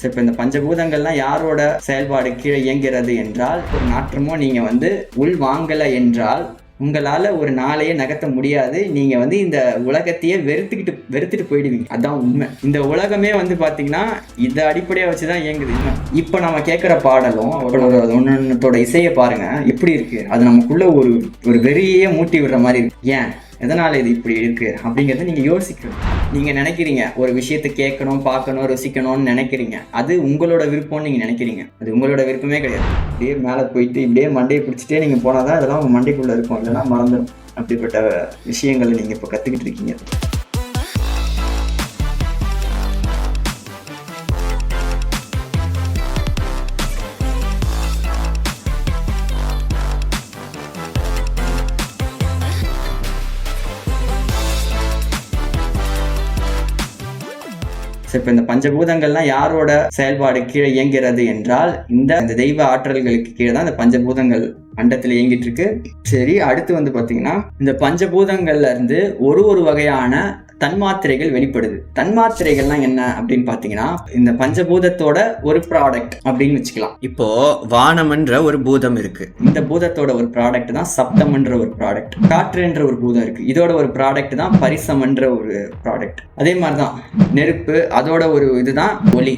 So இப்போ இந்த பஞ்சபூதங்கள்லாம் யாரோட செயல்பாடு கீழே இயங்கிறது என்றால் ஒரு நாற்றமோ நீங்கள் வந்து உள் வாங்கலை என்றால் உங்களால் ஒரு நாளையே நகர்த்த முடியாது. நீங்கள் வந்து இந்த உலகத்தையே வெறுத்துக்கிட்டு வெறுத்துட்டு போயிடுவீங்க. அதான் உண்மை. இந்த உலகமே வந்து பார்த்தீங்கன்னா இதை அடிப்படையாக வச்சு தான் இயங்குது. இப்போ நம்ம கேட்குற பாடலும் அவரோட ஒன்னொன்னத்தோட இசையை பாருங்கள் எப்படி இருக்குது அது நமக்குள்ள ஒரு ஒரு வெறியே மூட்டி விடுற மாதிரி இருக்கு. ஏன்? எதனால் இது இப்படி இருக்குது அப்படிங்கிறத நீங்கள் யோசிக்கணும். நீங்கள் நினைக்கிறீங்க. ஒரு விஷயத்தை கேட்கணும் பார்க்கணும் ருசிக்கணும்னு நினைக்கிறீங்க. அது உங்களோட விருப்பம்னு நீங்கள் நினைக்கிறீங்க. அது உங்களோட விருப்பமே கிடையாது. அப்படியே மேலே போயிட்டு இப்படியே மண்டையை பிடிச்சிட்டே நீங்கள் போனால் தான் இதெல்லாம் உங்கள் மண்டைக்குள்ளே இருக்கும். இல்லைன்னா மறந்துடும். அப்படிப்பட்ட விஷயங்களை நீங்கள் இப்போ கற்றுக்கிட்டு இருக்கீங்க. ஸோ இப்போ இந்த பஞ்சபூதங்கள்லாம் யாரோட செயல்பாடு கீழே இயங்கிறது என்றால் இந்த இந்த தெய்வ ஆற்றல்களுக்கு கீழே தான் இந்த பஞ்சபூதங்கள் அண்டத்தில் இயங்கிட்டு இருக்கு. சரி அடுத்து வந்து பார்த்தீங்கன்னா இந்த பஞ்சபூதங்கள்ல இருந்து ஒரு ஒரு வகையான தன்மாத்திரைகள் வெளிப்படுது. தன்மாத்திரைகள்லாம் என்ன அப்படின்னு பார்த்தீங்கன்னா இந்த பஞ்சபூதத்தோட ஒரு ப்ராடக்ட் அப்படின்னு வச்சுக்கலாம். இப்போ வானம்ன்ற ஒரு பூதம் இருக்கு. இந்த பூதத்தோட ஒரு ப்ராடக்ட் தான் சப்தம்ன்ற ஒரு ப்ராடக்ட் காற்றுன்ற ஒரு பூதம் இருக்கு. இதோட ஒரு ப்ராடக்ட் தான் பரிசம்ன்ற ஒரு ப்ராடக்ட் அதே மாதிரி தான் நெருப்பு அதோட ஒரு இதுதான் ஒளி.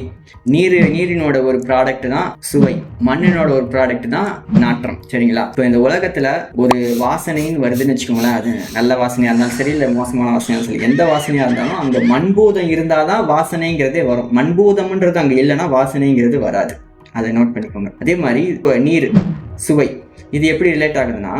நீர் நீரினோட ஒரு ப்ராடக்ட் தான் சுவை. மண்ணினோட ஒரு ப்ராடக்ட் தான் நாற்றம். சரிங்களா? இப்போ இந்த உலகத்துல ஒரு வாசனைன்னு வருதுன்னு வச்சுக்கோங்களேன் அது நல்ல வாசனையா இருந்தாலும் சரி இல்லை மோசமான வாசனையா இருந்தாலும் சரி எந்த வாசனையாக இருந்தாலும் அங்கே மண்பூதம் இருந்தால் தான் வாசனைங்கிறதே வரும். மண்பூதம்ன்றது அங்கே இல்லைன்னா வாசனைங்கிறது வராது. அதை நோட் பண்ணிக்கோங்க. அதே மாதிரி இப்போ நீர் சுவை. இது எப்படி ரிலேட் ஆகுதுன்னா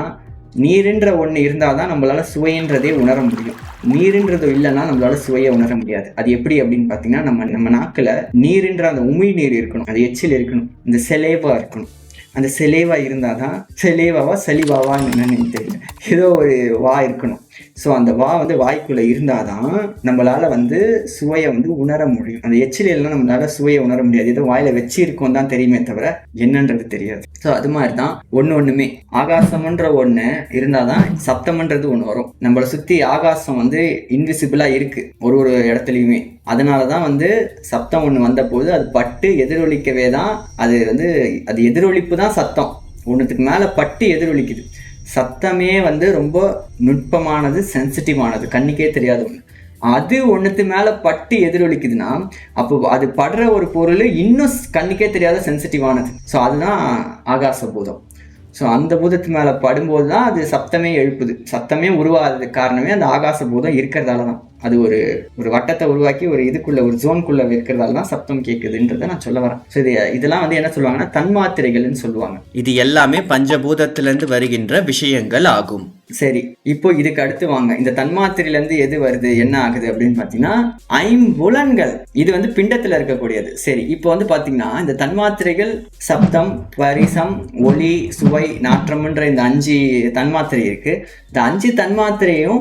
நீருன்ற ஒன்று இருந்தால் தான் நம்மளால் சுவைன்றதே உணர முடியும். நீருன்றது இல்லைன்னா நம்மளால சுவையை உணர முடியாது. அது எப்படி அப்படின்னு பார்த்தீங்கன்னா நம்ம நம்ம நாக்கில் நீருன்ற அந்த உமி நீர் இருக்கணும். அது எச்சில் இருக்கணும். இந்த செலேவா இருக்கணும். அந்த செலேவா இருந்தால் தான் செலேவாவா சலிவாவான்னு என்னன்னு தெரியல. ஏதோ ஒரு வா இருக்கணும். ஸோ அந்த வா வந்து வாய்க்குள்ளே இருந்தால் தான் நம்மளால் வந்து சுவையை வந்து உணர முடியும். அந்த எச்சில் எல்லாம் நம்மளால சுவையை உணர முடியாது. ஏதோ வாயில் வச்சிருக்கோம் தான் தெரியுமே தவிர என்னன்றது தெரியாது. ஸோ அது மாதிரி தான் ஒன்று ஒன்றுமே ஆகாசம்ன்ற ஒன்று இருந்தால் தான் சப்தம்ன்றது ஒன்று வரும். நம்மளை சுற்றி ஆகாசம் வந்து இன்விசிபிளாக இருக்குது ஒரு ஒரு இடத்துலையுமே. அதனால தான் வந்து சப்தம் ஒன்று வந்தபோது அது பட்டு எதிரொலிக்கவே தான் அது வந்து அது எதிரொலிப்பு தான் சத்தம் ஒன்றுத்துக்கு மேலே பட்டு எதிரொலிக்குது. சத்தமே வந்து ரொம்ப நுட்பமானது சென்சிட்டிவானது கண்ணுக்கே தெரியாத ஒன்று அது ஒன்றுத்து மேலே பட்டு எதிரொலிக்குதுன்னா அப்போ அது படுற ஒரு பொருள் இன்னும் கண்ணுக்கே தெரியாத சென்சிட்டிவானது ஸோ அதுதான் ஆகாச பூதம் ஸோ அந்த பூதத்து மேலே படும்போது தான் அது சத்தமே எழுப்புது. சத்தமே உருவாகிறதுக்கு காரணமே அந்த ஆகாச பூதம் இருக்கிறதால தான் அது ஒரு ஒரு வட்டத்தை உருவாக்கி ஒரு இதுக்குள்ள ஒரு ஜோனுக்குள்ள இருக்கிறதால தான் சத்தம் கேட்குதுன்றதை நான் சொல்ல வரேன். ஸோ இது இதெல்லாம் வந்து என்ன சொல்லுவாங்கன்னா தன்மாத்திரைகள்னு சொல்லுவாங்க. இது எல்லாமே பஞ்சபூதத்திலிருந்து வருகின்ற விஷயங்கள் ஆகும். சரி இப்போ இதுக்கு அடுத்து வாங்க. இந்த தன்மாத்திரையிலேருந்து எது வருது என்ன ஆகுது அப்படின்னு பார்த்தீங்கன்னா ஐம்புலன்கள். இது வந்து பிண்டத்தில் இருக்கக்கூடியது. சரி இப்போ வந்து பார்த்தீங்கன்னா இந்த தன்மாத்திரைகள் சப்தம் பரிசம் ஒளி சுவை நாற்றம்ன்ற இந்த அஞ்சு தன்மாத்திரை இருக்கு. இந்த அஞ்சு தன்மாத்திரையும்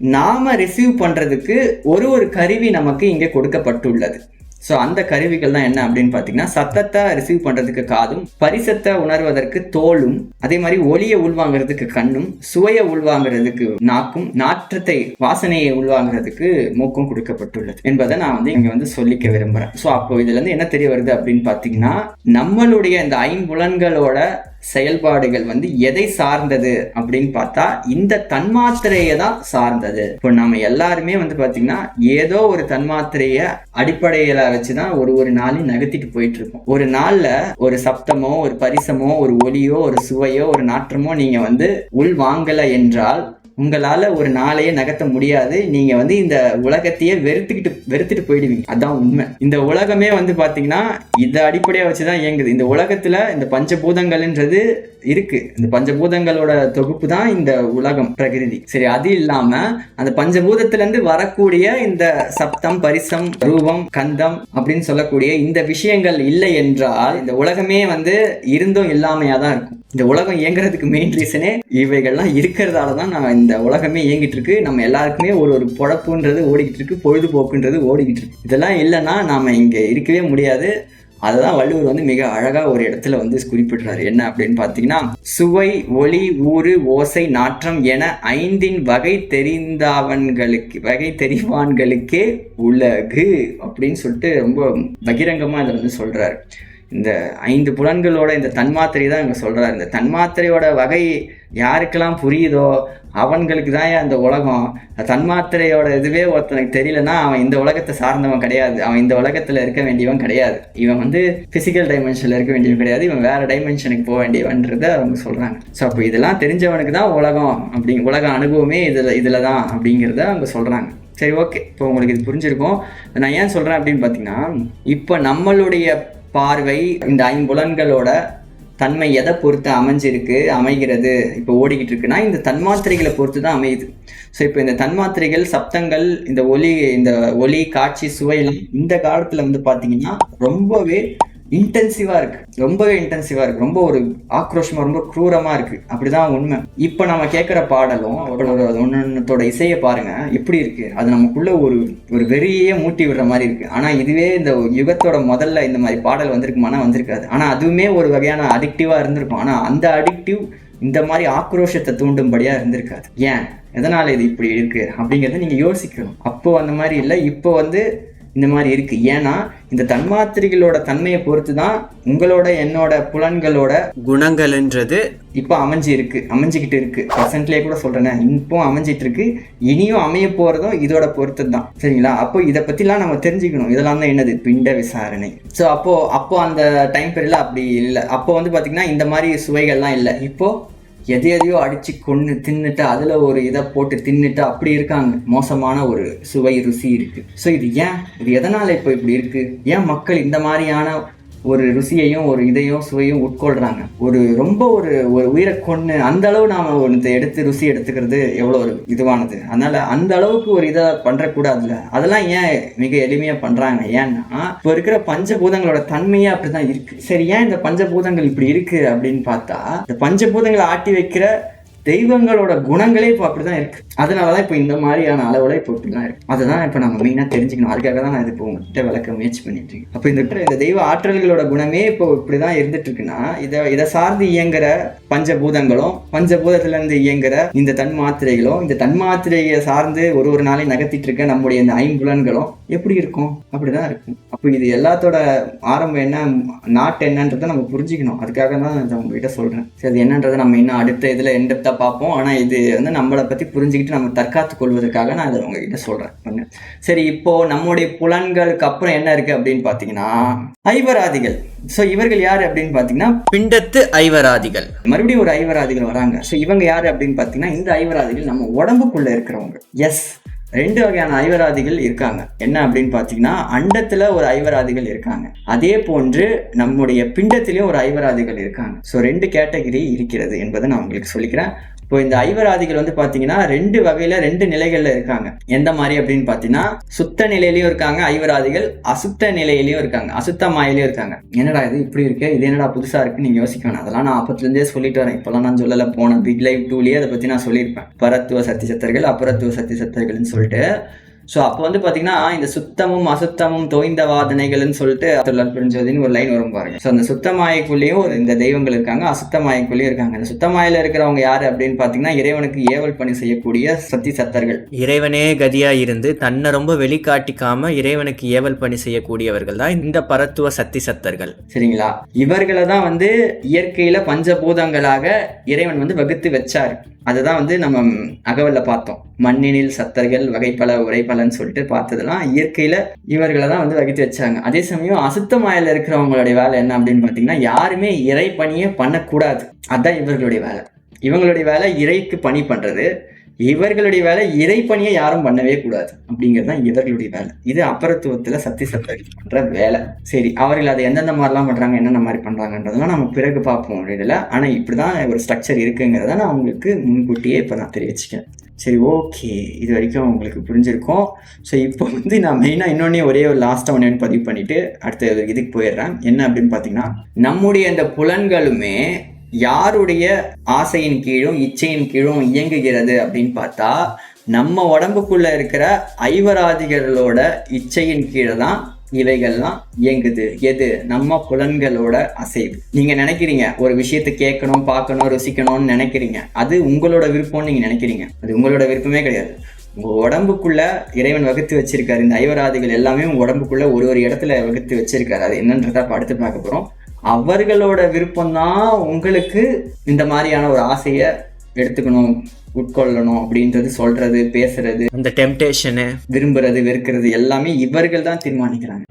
நாம ரிசீவ் பண்ணுறதுக்கு ஒரு ஒரு கருவி நமக்கு இங்கே கொடுக்கப்பட்டுள்ளது. ஸோ அந்த கருவிகள் தான் என்ன அப்படின்னு பார்த்தீங்கன்னா சத்தத்தை ரிசீவ் பண்ணுறதுக்கு காதும் பரிசத்தை உணர்வதற்கு தோலும் அதே மாதிரி ஒளியை உள்வாங்கிறதுக்கு கண்ணும் சுவையை உள்வாங்கிறதுக்கு நாக்கும் நாற்றத்தை வாசனையை உள்வாங்கிறதுக்கு மூக்கும் கொடுக்கப்பட்டுள்ளது என்பதை நான் வந்து இங்கே வந்து சொல்லிக்க விரும்புகிறேன் ஸோ அப்போ இதுலேருந்து என்ன தெரிய வருது அப்படின்னு பார்த்தீங்கன்னா நம்மளுடைய இந்த ஐம்புலன்களோட செயல்பாடுகள் வந்து எதை சார்ந்தது அப்படின்னு பார்த்தா இந்த தன்மாத்திரையை தான் சார்ந்தது. இப்போ நம்ம எல்லாருமே வந்து பார்த்தீங்கன்னா ஏதோ ஒரு தன்மாத்திரைய அடிப்படையில வச்சுதான் ஒரு ஒரு நாளையும் நகர்த்திட்டு போயிட்டு இருக்கோம் ஒரு நாள்ல ஒரு சப்தமோ ஒரு பரிசமோ ஒரு ஒலியோ ஒரு சுவையோ ஒரு நாற்றமோ நீங்க வந்து உள் வாங்கல என்றால் உங்களால் ஒரு நாளையே நகர்த்த முடியாது. நீங்கள் வந்து இந்த உலகத்தையே வெறுத்துக்கிட்டு வெறுத்துட்டு போயிடுவீங்க. அதான் உண்மை. இந்த உலகமே வந்து பார்த்தீங்கன்னா இதை அடிப்படையாக வச்சு தான் இயங்குது. இந்த உலகத்தில் இந்த பஞ்சபூதங்கள்ன்றது இருக்கு. இந்த பஞ்சபூதங்களோட தொகுப்பு தான் இந்த உலகம் பிரகிருதி. சரி அது இல்லாம அந்த பஞ்சபூதத்திலிருந்து வரக்கூடிய இந்த சப்தம் பரிசம் ரூபம் கந்தம் அப்படின்னு சொல்லக்கூடிய இந்த விஷயங்கள் இல்லை என்றால் இந்த உலகமே வந்து இருந்தும் இல்லாமையா தான் இருக்கும். இந்த உலகம் இயங்குறதுக்கு மெயின் ரீசனே இவைகள்லாம் இருக்கிறதால தான் நான் இந்த உலகமே இயங்கிட்டு இருக்கு. நம்ம எல்லாருக்குமே ஒரு ஒரு பொழப்புன்றது ஓடிக்கிட்டு இருக்கு. பொழுதுபோக்குன்றது ஓடிக்கிட்டு இருக்கு. இதெல்லாம் இல்லைன்னா நாம இங்க இருக்கவே முடியாது. அதுதான் வள்ளுவர் வந்து மிக அழகா ஒரு இடத்துல வந்து குறிப்பிடுறாரு. என்ன அப்படின்னு பார்த்தீங்கன்னா சுவை ஒளி ஊறு ஓசை நாற்றம் என ஐந்தின் வகை தெரிந்தவன்களுக்கு வகை தெரிவான்களுக்கே உலகு அப்படின்னு சொல்லிட்டு ரொம்ப பகிரங்கமா இதில் வந்து சொல்றாரு. இந்த ஐந்து புலன்களோட இந்த தன்மாத்திரை தான் இங்கே சொல்கிறார் இந்த தன்மாத்திரையோட வகை யாருக்கெல்லாம் புரியுதோ அவன்களுக்கு தான் அந்த உலகம்? தன்மாத்திரையோட இதுவே ஒருத்தனுக்கு தெரியலன்னா அவன் இந்த உலகத்தை சார்ந்தவன் கிடையாது. அவன் இந்த உலகத்தில் இருக்க வேண்டியவன் கிடையாது. இவன் வந்து ஃபிசிக்கல் டைமென்ஷனில் இருக்க வேண்டியவன் கிடையாது. இவன் வேறு டைமென்ஷனுக்கு போக வேண்டியவன்றதை அவங்க சொல்கிறாங்க ஸோ அப்போ இதெல்லாம் தெரிஞ்சவனுக்கு தான் உலகம் அப்படி உலக அனுபவமே இதில் இதில் தான் அப்படிங்கிறத அவங்க சொல்கிறாங்க சரி ஓகே இப்போ உங்களுக்கு இது புரிஞ்சிருக்கும். நான் ஏன் சொல்கிறேன் அப்படின்னு பார்த்தீங்கன்னா இப்போ நம்மளுடைய பார்வை இந்த ஐம்புலன்களோட தன்மை எதை பொறுத்து அமைஞ்சிருக்கு அமைகிறது இப்போ ஓடிக்கிட்டு இருக்குன்னா இந்த தன்மாத்திரைகளை பொறுத்து தான் அமையுது. ஸோ இப்போ இந்த தன்மாத்திரைகள் சப்தங்கள் இந்த ஒலி இந்த ஒலி காட்சி சுவையெல்லாம் இந்த காலத்தில் வந்து பார்த்தீங்கன்னா ரொம்பவே இன்டென்சிவாக இருக்கு. ரொம்பவே இன்டென்சிவாக இருக்கு. ரொம்ப ஒரு ஆக்ரோஷமா ரொம்ப க்ரூரமா இருக்கு. அப்படிதான் உண்மை. இப்போ நம்ம கேட்குற பாடலும் அவரோட ஒன்னொன்னத்தோட இசையை பாருங்க. எப்படி இருக்கு? அது நமக்குள்ள ஒரு ஒரு வெறியே மூட்டி விடுற மாதிரி இருக்கு. ஆனா இதுவே இந்த யுகத்தோட முதல்ல இந்த மாதிரி பாடல் வந்திருக்குமானா வந்திருக்காது. ஆனா அதுவுமே ஒரு வகையான அடிக்டிவா இருந்திருக்கும். ஆனா அந்த அடிக்டிவ் இந்த மாதிரி ஆக்ரோஷத்தை தூண்டும்படியா இருந்திருக்காது. ஏன்? எதனால இது இப்படி இருக்கு? அப்படிங்கறத நீங்க யோசிக்கணும். அப்போ அந்த மாதிரி இல்லை. இப்போ வந்து இந்த மாதிரி இருக்கு. ஏன்னா இந்த தன்மாத்திரைகளோட தன்மையை பொறுத்து தான் உங்களோட என்னோட புலன்களோட குணங்கள்ன்றது இப்போ அமைஞ்சு இருக்கு அமைஞ்சுக்கிட்டு இருக்கு. ப்ரெசென்ட்லேயே கூட சொல்றேனே இப்போ அமைஞ்சிட்டு இருக்கு இனியும் அமைய போறதும் இதோட பொறுத்து தான் சரிங்களா? அப்போ இதை பத்திலாம் நம்ம தெரிஞ்சுக்கணும். இதெல்லாம் தான் என்னது? பிண்ட விசாரணை. ஸோ அப்போ அப்போ அந்த டைம் பீரியட்ல அப்படி இல்லை. அப்போ வந்து பாத்தீங்கன்னா இந்த மாதிரி சுவைகள்லாம் இல்லை. இப்போ எதை எதையோ அடித்து கொண்டு தின்னுட்டு அதில் ஒரு இதை போட்டு தின்னுட்டு அப்படி இருக்காங்க. மோசமான ஒரு சுவை ருசி இருக்குது ஸோ இது ஏன்? இது எதனால் இப்போ இப்படி இருக்குது ஏன் மக்கள் இந்த மாதிரியான ஒரு ருசியையும் ஒரு இதையும் சுவையும் உட்கொள்கிறாங்க ஒரு ரொம்ப ஒரு ஒரு உயிரை கொன்று அந்த அளவு நாம் ஒன்று எடுத்து ருசி எடுத்துக்கிறது எவ்வளோ ஒரு இதுவானது. அதனால் அந்த அளவுக்கு ஒரு இதை பண்ணுறக்கூடாதுல்ல அதெல்லாம் ஏன் மிக எளிமையாக பண்ணுறாங்க ஏன்னா இப்போ இருக்கிற பஞ்சபூதங்களோட தன்மையே அப்படி தான் இருக்குது சரி ஏன் இந்த பஞ்சபூதங்கள் இப்படி இருக்குது அப்படின்னு பார்த்தா இந்த பஞ்சபூதங்களை ஆட்டி வைக்கிற தெய்வங்களோட குணங்களே இப்போ அப்படிதான் இருக்கு. அதனாலதான் இப்போ இந்த மாதிரியான அளவுல இப்போ இப்படிதான் இருக்கு. அதுதான் இப்போ நம்ம மெயினா தெரிஞ்சுக்கணும். அதுக்காக தான் நான் இது இப்போ உங்ககிட்ட விளக்க முயற்சி பண்ணிட்டு இருக்கேன். அப்போ இந்த இந்த தெய்வ ஆற்றல்களோட குணமே இப்போ இப்படிதான் இருந்துட்டு இருக்குன்னா இதை இதை சார்ந்து இயங்குற பஞ்சபூதங்களும் பஞ்சபூதத்துல இருந்து இயங்குற இந்த தன்மாத்திரைகளும் இந்த தன்மாத்திரையை சார்ந்து ஒரு ஒரு நாளையும் நகர்த்திட்டு இருக்க நம்முடைய இந்த ஐம்புலன்களும் எப்படி இருக்கும்? அப்படிதான் இருக்கும். அப்போ இது எல்லாத்தோட ஆரம்பம் என்ன? நாட்டு என்னன்றதை நம்ம புரிஞ்சுக்கணும். அதுக்காக தான் நான் உங்ககிட்ட சொல்றேன். சரி அது என்னன்றதை நம்ம இன்னும் அடுத்த இதில் எண்டப்தா பார்ப்போம். ஆனால் இது வந்து நம்மளை பற்றி புரிஞ்சுக்கிட்டு நம்ம தற்காத்து கொள்வதற்காக நான் அதை உங்ககிட்ட சொல்றேன். ஒன்று சரி இப்போ நம்முடைய புலன்களுக்கு அப்புறம் என்ன இருக்கு அப்படின்னு பார்த்தீங்கன்னா ஐவராதிகள். ஸோ இவர்கள் யார் அப்படின்னு பார்த்தீங்கன்னா பிண்டத்து ஐவராதிகள். மறுபடியும் ஒரு ஐவராதிகள் வராங்க. ஸோ இவங்க யார் அப்படின்னு பார்த்தீங்கன்னா இந்த ஐவராதிகள் நம்ம உடம்புக்குள்ள இருக்கிறவங்க. எஸ் ரெண்டு வகையான ஐவராதிகள் இருக்காங்க. என்ன அப்படின்னு பார்த்தீங்கன்னா அண்டத்தில் ஒரு ஐவராதிகள் இருக்காங்க. அதே போன்று நம்முடைய பிண்டத்திலையும் ஒரு ஐவராதிகள் இருக்காங்க. ஸோ ரெண்டு கேட்டகரி இருக்கிறது என்பதை நான் உங்களுக்கு சொல்லிக்கிறேன். இப்போ இந்த ஐவராதிகள் வந்து பார்த்தீங்கன்னா ரெண்டு வகையில ரெண்டு நிலைகள்ல இருக்காங்க. எந்த மாதிரி அப்படின்னு பார்த்தீங்கன்னா சுத்த நிலையிலயும் இருக்காங்க ஐவராதிகள் அசுத்த நிலையிலயும் இருக்காங்க. அசுத்த மாயிலையும் இருக்காங்க. என்னடா இது இப்படி இருக்கு? இது என்னடா புதுசா இருக்கு நீங்க யோசிக்க வேணாம் அதெல்லாம் நான் அப்பத்துல இருந்தே சொல்லிட்டு வரேன். இப்பெல்லாம் நான் சொல்லல. போன பிக் லைவ் டூலயே அதை பத்தி நான் சொல்லியிருப்பேன். பரத்துவ சத்தி சத்தர்கள் அபரத்துவ சத்தி சத்தர்கள்னு சொல்லிட்டு. ஸோ அப்போ வந்து பார்த்தீங்கன்னா இந்த சுத்தமும் அசுத்தமும் தோய்ந்த வாதனைகள்னு சொல்லிட்டு அத்துள்ளார் புரிஞ்சதுன்னு ஒரு லைன் வரும் பாருங்க. ஸோ அந்த சுத்தமாயக்குள்ளேயும் ஒரு இந்த தெய்வங்கள் இருக்காங்க அசுத்தமாயக்குள்ளேயும் இருக்காங்க. இந்த சுத்தமாயில இருக்கிறவங்க யாரு அப்படின்னு பார்த்தீங்கன்னா இறைவனுக்கு ஏவல் பணி செய்யக்கூடிய சத்தி சத்தர்கள். இறைவனே கதியா இருந்து தன்னை ரொம்ப வெளிக்காட்டிக்காம இறைவனுக்கு ஏவல் பணி செய்யக்கூடியவர்கள் தான் இந்த பரத்துவ சத்தி சத்தர்கள். சரிங்களா? இவர்களை தான் வந்து இயற்கையில பஞ்சபூதங்களாக இறைவன் வந்து வகுத்து வச்சாரு. அதுதான் வந்து நம்ம அகவல்ல பார்த்தோம். மண்ணினில் சத்தர்கள் வகைப்பல உரைப்பலன்னு சொல்லிட்டு பார்த்ததெல்லாம் இயற்கையில் இவர்களை தான் வந்து வகித்து வச்சாங்க. அதே சமயம் அசுத்த மாயில் இருக்கிறவங்களுடைய வேலை என்ன அப்படின்னு பார்த்தீங்கன்னா யாருமே இறை பணியே பண்ணக்கூடாது. அதுதான் இவர்களுடைய வேலை. இவங்களுடைய வேலை இறைக்கு பணி பண்ணுறது இவர்களுடைய வேலை இறை பணியை யாரும் பண்ணவே கூடாது. அப்படிங்கிறது தான் இவர்களுடைய வேலை. இது அபரத்துவத்துல சத்தி சத்தர்கள் பண்ற வேலை. சரி அவர்கள் அதை எந்தெந்த மாதிரிலாம் பண்றாங்க என்னென்ன மாதிரி பண்றாங்கன்றதெல்லாம் நம்ம பிறகு பார்ப்போம் ஒரு ஆனால் ஆனா இப்படிதான் ஒரு ஸ்ட்ரக்சர் இருக்குங்கிறத நான் உங்களுக்கு முன்கூட்டியே இப்போ நான் தெரிவிச்சுக்கேன் சரி ஓகே இது வரைக்கும் உங்களுக்கு புரிஞ்சிருக்கும். ஸோ இப்போ வந்து நான் மெயினாக இன்னொன்னே ஒரே ஒரு லாஸ்ட்டாக ஒன்று பதிவு பண்ணிவிட்டு அடுத்த இதுக்கு போயிடுறேன். என்ன அப்படின்னு பார்த்தீங்கன்னா நம்முடைய இந்த புலன்களுமே யாருடைய ஆசையின் கீழும் இச்சையின் கீழும் இயங்குகிறது அப்படின்னு பார்த்தா நம்ம உடம்புக்குள்ள இருக்கிற ஐவராதிகளோட இச்சையின் கீழே தான் இவைகள்லாம் இயங்குது. எது? நம்ம புலன்களோட அசைவு. நீங்க நினைக்கிறீங்க ஒரு விஷயத்தை கேட்கணும் பார்க்கணும் ருசிக்கணும்னு நினைக்கிறீங்க. அது உங்களோட விருப்பம்னு நீங்க நினைக்கிறீங்க. அது உங்களோட விருப்பமே கிடையாது. உங்க உடம்புக்குள்ள இறைவன் வகுத்து வச்சிருக்காரு. இந்த ஐவராதிகள் எல்லாமே உங்க உடம்புக்குள்ள ஒரு ஒரு இடத்துல வகுத்து வச்சிருக்காரு. அது என்னன்றத படுத்து அடுத்து பார்க்க போறோம். அவர்களோட விருப்பம்தான் உங்களுக்கு இந்த மாதிரியான ஒரு ஆசையை எடுத்துக்கணும் உட்கொள்ளணும் அப்படின்றது சொல்றது பேசுறது அந்த டெம்டேஷனு விரும்புறது வெறுக்கிறது எல்லாமே இவர்கள் தான் தீர்மானிக்கிறாங்க.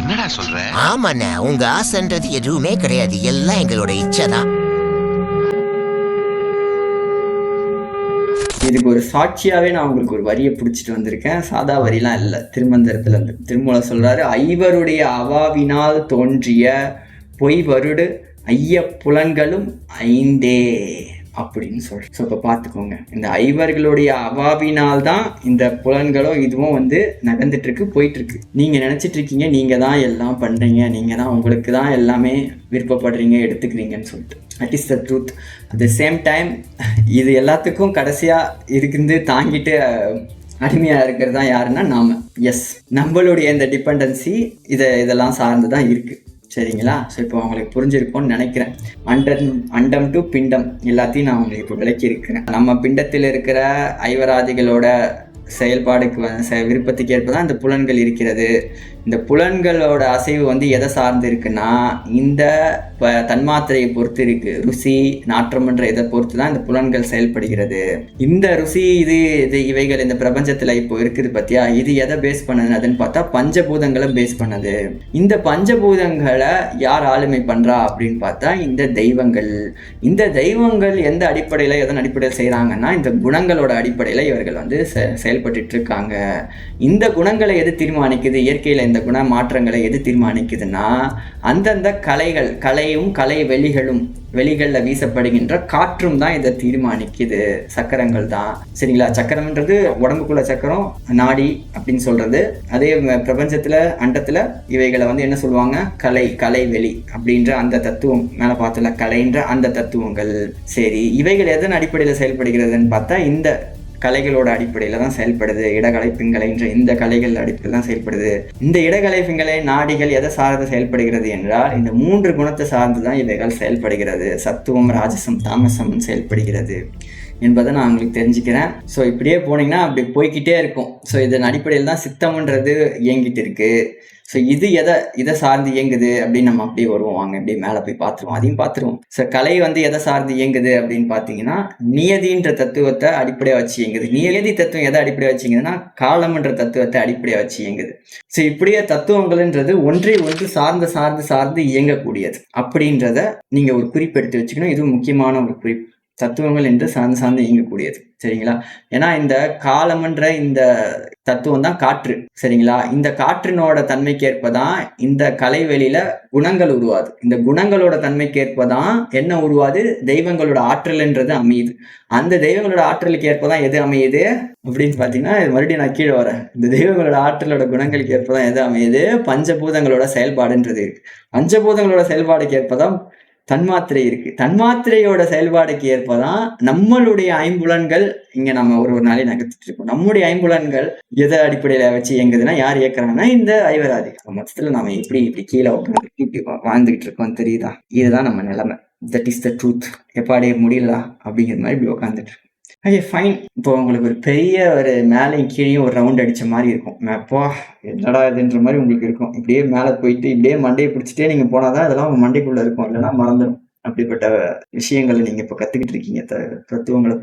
என்னடா சொல்ற? ஆமாண்ணே உங்க ஆசைன்றது எதுவுமே கிடையாது. எல்லாம் எங்களோட இச்சை தான் இதுக்கு ஒரு சாட்சியாவே நான் உங்களுக்கு ஒரு வரியை பிடிச்சிட்டு வந்திருக்கேன். சாதா வரிலாம் இல்லை. திருமந்திரத்தில் இருந்து. திருமூல சொல்றாரு ஐவருடைய அவாவினால் தோன்றிய பொய் வருடு ஐய புலன்களும் ஐந்தே. அப்படின்னு சொல்ற ஸோ இப்போ பார்த்துக்கோங்க. இந்த ஐவர்களுடைய அவாவினால் தான் இந்த புலன்களோ இதுவும் வந்து நகர்ந்துட்டு இருக்கு போயிட்டு இருக்கு நீங்க நினைச்சிட்டு இருக்கீங்க நீங்க தான் எல்லாம் பண்றீங்க நீங்க தான் உங்களுக்கு தான் எல்லாமே விருப்பப்படுறீங்க எடுத்துக்கிறீங்கன்னு சொல்லிட்டு. That is the truth at the same time இது எல்லாத்துக்கும் கடைசியாக இருந்து தாங்கிட்டு அடிமையாக இருக்கிறது தான் யாருன்னா நாம். எஸ் நம்மளுடைய இந்த டிபெண்டன்சி இதை இதெல்லாம் சார்ந்து தான் இருக்குது சரிங்களா? ஸோ இப்போ உங்களுக்கு புரிஞ்சிருக்கும்னு நினைக்கிறேன். அண்டம் அண்டம் டு பிண்டம் எல்லாத்தையும் நான் உங்களுக்கு இப்போ விளக்கி இருக்கிறேன் நம்ம பிண்டத்தில் இருக்கிற ஐவராதிகளோட செயல்பாடுக்கு செ- விருப்பத்துக்கு ஏற்ப தான் இந்த புலன்கள் இருக்கிறது. இந்த புலன்களோட அசைவு வந்து எதை சார்ந்து இருக்குன்னா இந்த தன்மாத்திரையை பொறுத்து இருக்கு. ருசி நாற்றம்ன்ற இதை பொறுத்து தான் இந்த புலன்கள் செயல்படுகிறது. இந்த ருசி இது இது இவைகள் இந்த பிரபஞ்சத்துல இப்போ இருக்குது பத்தியா? இது எதை பேஸ் பண்ணதுன்னு பார்த்தா பஞ்சபூதங்களை பேஸ் பண்ணது. இந்த பஞ்சபூதங்களை யார் ஆளுமை பண்றா அப்படின்னு பார்த்தா இந்த தெய்வங்கள். இந்த தெய்வங்கள் எந்த அடிப்படையில் எதன் அடிப்படையில் செய்கிறாங்கன்னா இந்த குணங்களோட அடிப்படையில் இவர்கள் வந்து செ செயல்பட்டுட்டு இருக்காங்க. இந்த குணங்களை எது தீர்மானிக்குது? இயற்கையில் இந்த குண மாற்றங்களை எது தீர்மானிக்குதுன்னா அந்தந்த கலைகள் கலையும் கலை வெளிகளும் வெளிகளில் வீசப்படுகின்ற காற்றும் தான் இதை தீர்மானிக்குது. சக்கரங்கள் தான். சரிங்களா? சக்கரம்ன்றது உடம்புக்குள்ள சக்கரம் நாடி அப்படின்னு சொல்றது. அதே பிரபஞ்சத்தில் அண்டத்தில் இவைகளை வந்து என்ன சொல்லுவாங்க? கலை கலை வெளி அப்படின்ற அந்த தத்துவம் மேலே பார்த்தல கலைன்ற அந்த தத்துவங்கள். சரி இவைகள் எதன் அடிப்படையில் செயல்படுகிறதுன்னு பார்த்தா இந்த கலைகளோட அடிப்படையில் தான் செயல்படுது. இடகலை பிங்கலைன்ற இந்த கலைகள் அடிப்படையில் தான் செயல்படுது. இந்த இடகலை பிங்கலை நாடிகள் எதை சார்ந்து செயல்படுகிறது என்றால் இந்த மூன்று குணத்தை சார்ந்து தான் இவைகள் செயல்படுகிறது. சத்துவம் ராஜசம் தாமசம் செயல்படுகிறது என்பதை நான் உங்களுக்கு தெரிஞ்சுக்கிறேன். ஸோ இப்படியே போனீங்கன்னா அப்படி போய்க்கிட்டே இருக்கும். ஸோ இதன் அடிப்படையில் தான் சித்தம்ன்றது இயங்கிட்டு இருக்குது ஸோ இது எதை இதை சார்ந்து இயங்குது அப்படின்னு நம்ம அப்படியே வருவோம். வாங்க அப்படியே மேலே போய் பார்த்துருவோம். அதையும் பார்த்துருவோம். ஸோ கலை வந்து எதை சார்ந்து இயங்குது அப்படின்னு பார்த்தீங்கன்னா நியதின்ற தத்துவத்தை அடிப்படையாக வச்சு இயங்குது. நியதி தத்துவம் எதை அடிப்படையாக வச்சு இயங்குதுன்னா காலம்ன்ற தத்துவத்தை அடிப்படையாக வச்சு இயங்குது. ஸோ இப்படியே தத்துவங்கள்ன்றது ஒன்றை ஒன்று சார்ந்து சார்ந்து சார்ந்து இயங்கக்கூடியது. அப்படின்றத நீங்கள் ஒரு குறிப்பெடுத்து வச்சுக்கணும். இது முக்கியமான ஒரு குறிப்பு. தத்துவங்கள் என்று சார்ந்து சார்ந்து இயங்கக்கூடியது. சரிங்களா? ஏன்னா இந்த காலம்ன்ற இந்த தத்துவம் தான் காற்று. சரிங்களா? இந்த காற்றினோட தன்மைக்கேற்ப தான் இந்த கலைவெளியில குணங்கள் உருவாது. இந்த குணங்களோட தன்மைக்கேற்ப தான் என்ன உருவாது? தெய்வங்களோட ஆற்றல்ன்றது அமையுது. அந்த தெய்வங்களோட ஆற்றலுக்கு ஏற்ப தான் எது அமையுது? அப்படின்னு பார்த்தீங்கன்னா மறுபடியும் நான் கீழே வரேன். இந்த தெய்வங்களோட ஆற்றலோட குணங்களுக்கு ஏற்ப தான் எது அமையுது? பஞ்சபூதங்களோட செயல்பாடுன்றது இருக்கு. பஞ்சபூதங்களோட செயல்பாடுக்கு ஏற்ப தான் தன்மாத்திரை இருக்கு. தன்மாத்திரையோட செயல்பாடுக்கு ஏற்பதான் நம்மளுடைய ஐம்புலன்கள் இங்க நம்ம ஒரு ஒரு நாளை நகர்த்திட்டு இருக்கோம். நம்முடைய ஐம்புலன்கள் எதை அடிப்படையில வச்சு இயங்குதுன்னா யார் இயக்குறாங்கன்னா இந்த ஐவராதி மொத்தத்துல நாம எப்படி இப்படி கீழே உட்காந்து இப்படி வாழ்ந்துகிட்டு இருக்கோம் தெரியுதா? இதுதான் நம்ம நிலைமை. தட் இஸ் த ட்ரூத் எப்பாடே முடியல அப்படிங்கிற மாதிரி இப்படி உட்காந்துட்டு இருக்கோம். ஓகே ஃபைன் இப்போ உங்களுக்கு ஒரு பெரிய ஒரு மேலேயும் கீழேயும் ஒரு ரவுண்ட் அடிச்ச மாதிரி இருக்கும். அப்பா என்னடா இதுன்ற மாதிரி உங்களுக்கு இருக்கும். இப்படியே மேலே போயிட்டு இப்படியே மண்டையை பிடிச்சிட்டே நீங்கள் போனால் தான் இதெல்லாம் உங்கள் மண்டைக்குள்ளே இருக்கும். இல்லைன்னா மறந்துடும். அப்படிப்பட்ட விஷயங்களை நீங்கள் இப்போ கற்றுக்கிட்டு இருக்கீங்க. த தத்துவங்களை.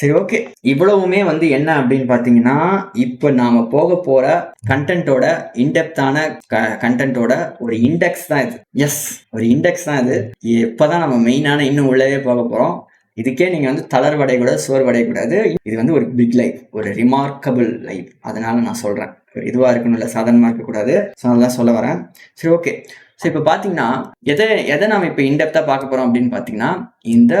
சரி ஓகே இவ்வளவுமே வந்து என்ன அப்படின்னு பார்த்தீங்கன்னா இப்போ நாம் போக போகிற கண்டென்ட்டோட இன்டெப்தான கண்டென்ட்டோட ஒரு இண்டெக்ஸ் தான் இது. எஸ் ஒரு இண்டெக்ஸ் தான் இது. இப்போதான் நம்ம மெயினான இன்னும் உள்ளவே போக போகிறோம் இதுக்கே நீங்கள் வந்து தளர்வடையக்கூடாது சோர்வடையக்கூடாது இது வந்து ஒரு பிக் லைஃப் ஒரு ரிமார்க்கபிள் லைஃப் அதனால நான் சொல்றேன். ஒரு இதுவா இருக்கணும் இல்லை சாதாரணமா இருக்கக்கூடாது ஸோ அதெல்லாம் சொல்ல வரேன். சரி ஓகே ஸோ இப்போ பார்த்தீங்கன்னா எதை எதை நாம் இப்போ இன்டெப்த்தாக பார்க்க போறோம் அப்படின்னு பார்த்தீங்கன்னா இந்த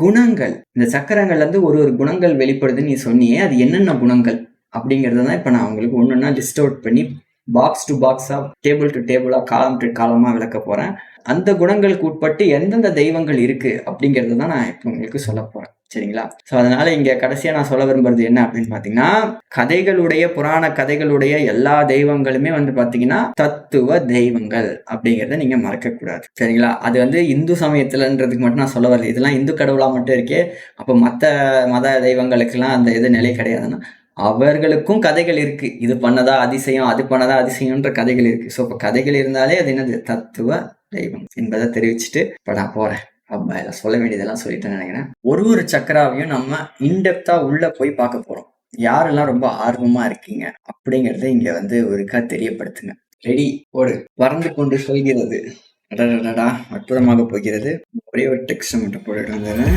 குணங்கள் இந்த சக்கரங்கள்லேருந்து ஒரு ஒரு குணங்கள் வெளிப்படுதுன்னு நீ சொன்னியே அது என்னென்ன குணங்கள் அப்படிங்கறத தான் இப்போ நான் உங்களுக்கு ஒன்னொன்னா லிஸ்ட் அவுட் பண்ணி பாக்ஸ் டு பாக்ஸா டேபிள் டு டேபிளாக காலம் டு காலமாக விளக்க போகிறேன் அந்த குணங்களுக்கு உட்பட்டு எந்தெந்த தெய்வங்கள் இருக்கு அப்படிங்கிறது தான் நான் இப்போ உங்களுக்கு சொல்ல போறேன். சரிங்களா? ஸோ அதனால இங்க கடைசியா நான் சொல்ல விரும்புறது என்ன அப்படின்னு பாத்தீங்கன்னா கதைகளுடைய புராண கதைகளுடைய எல்லா தெய்வங்களுமே வந்து பாத்தீங்கன்னா தத்துவ தெய்வங்கள் அப்படிங்கிறத நீங்க மறக்க கூடாது சரிங்களா? அது வந்து இந்து சமயத்துலன்றதுக்கு மட்டும் நான் சொல்ல வரல. இதெல்லாம் இந்து கடவுளா மட்டும் இருக்கே அப்போ மற்ற மத தெய்வங்களுக்கெல்லாம் அந்த இது நிலை கிடையாதுன்னா அவர்களுக்கும் கதைகள் இருக்கு. இது பண்ணதா அதிசயம் அது பண்ணதா அதிசயம்ன்ற கதைகள் இருக்கு. ஸோ இப்போ கதைகள் இருந்தாலே அது என்னது? தத்துவ தெய்வம் என்பதை தெரிவிச்சுட்டு இப்போ நான் போறேன். அப்பா எல்லாம் சொல்ல வேண்டியதெல்லாம் சொல்லிட்டேன்னு நினைக்கிறேன். ஒரு ஒரு சக்கராவையும் நம்ம இன்டெப்தா உள்ள போய் பார்க்க போறோம். யாரெல்லாம் ரொம்ப ஆர்வமா இருக்கீங்க அப்படிங்கறத இங்க வந்து ஒருக்கா தெரியப்படுத்துங்க. ரெடி ஒரு பறந்து கொண்டு சொல்கிறது. அற்புதமாக போகிறது. ஒரே ஒரு டெக்ஸ்ட் மட்டும் போட்டுட்டு வந்துடுறேன்